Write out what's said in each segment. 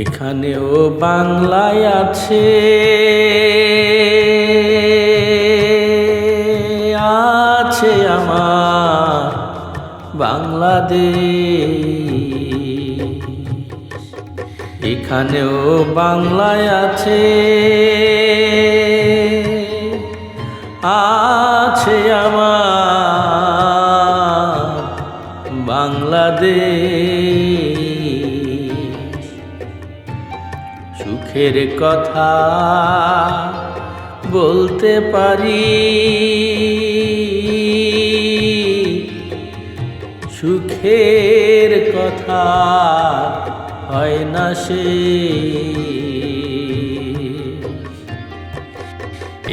এখানেও বাংলায় আছে। আছে আমার বাংলাদেশ। এখানেও বাংলায় আছে। আছে আমার বাংলাদেশ। সুখের কথা বলতে পারি। সুখের কথা হয় না সে।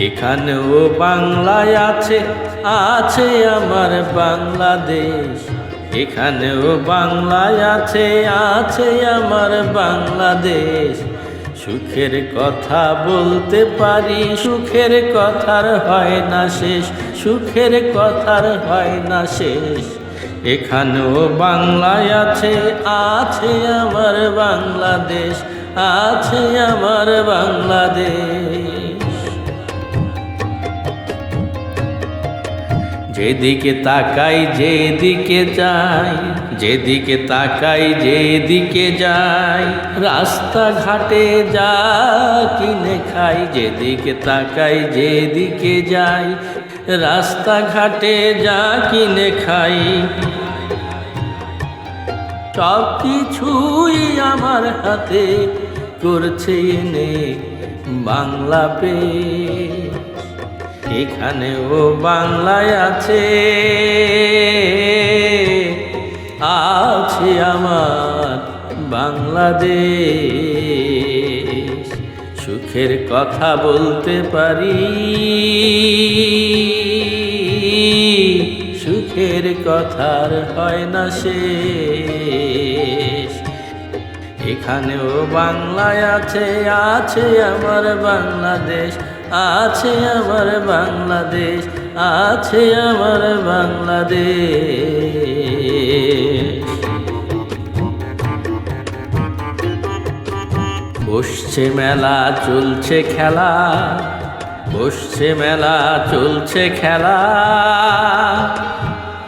এখানেও বাংলায় আছে আছে আমার বাংলাদেশ। এখানেও বাংলায় আছে আছে আমার বাংলাদেশ। সুখের কথা বলতে পারি, সুখের কথার হয় না শেষ, সুখের কথার হয় না শেষ। এখানেও বাংলায় আছে আছে আমার বাংলাদেশ, আছে আমার বাংলাদেশ। যেদিকে তাকাই, যেদিকে যাই যেদিকে তাকাই, যেদিকে যাই, রাস্তাঘাটে যা কিনে খাই, যেদিকে তাকাই, যেদিকে যাই, রাস্তাঘাটে যা কিনে খাই। সব কিছুই আমার হাতে করছে এনে বাংলা পে এখানেও বাংলায় আছে। আছে আমার বাংলাদেশ। সুখের কথা বলতে পারি। সুখের কথার হয় না শেষ। এখানেও বাংলায় আছে আছে আমার বাংলাদেশ, আছে আমার বাংলাদেশ, আছে আমার বাংলাদেশ। বসছে মেলা, চলছে খেলা। বসছে মেলা, চলছে খেলা।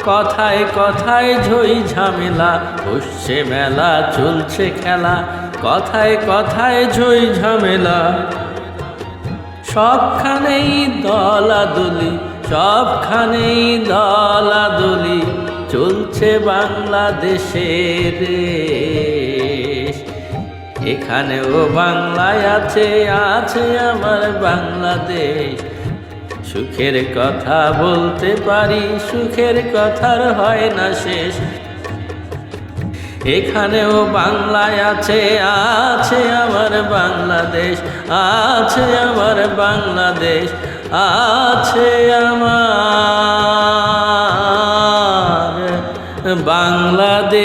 কথায় কথায় ঝই ঝামেলা, বসছে মেলা, চলছে খেলা। কথায় কথায় ঝই ঝামেলা। সবখানেই দলাদলি সবখানেই দলাদলি চলছে বাংলাদেশের দেশ এখানেও বাংলায় আছে আছে আমার বাংলাদেশ। সুখের কথা বলতে পারি, সুখের কথার হয় না শেষ। এখানেও বাংলায় আছে আছে আমার বাংলাদেশ, আছে আমার বাংলাদেশ, আছে আমার বাংলাদেশ।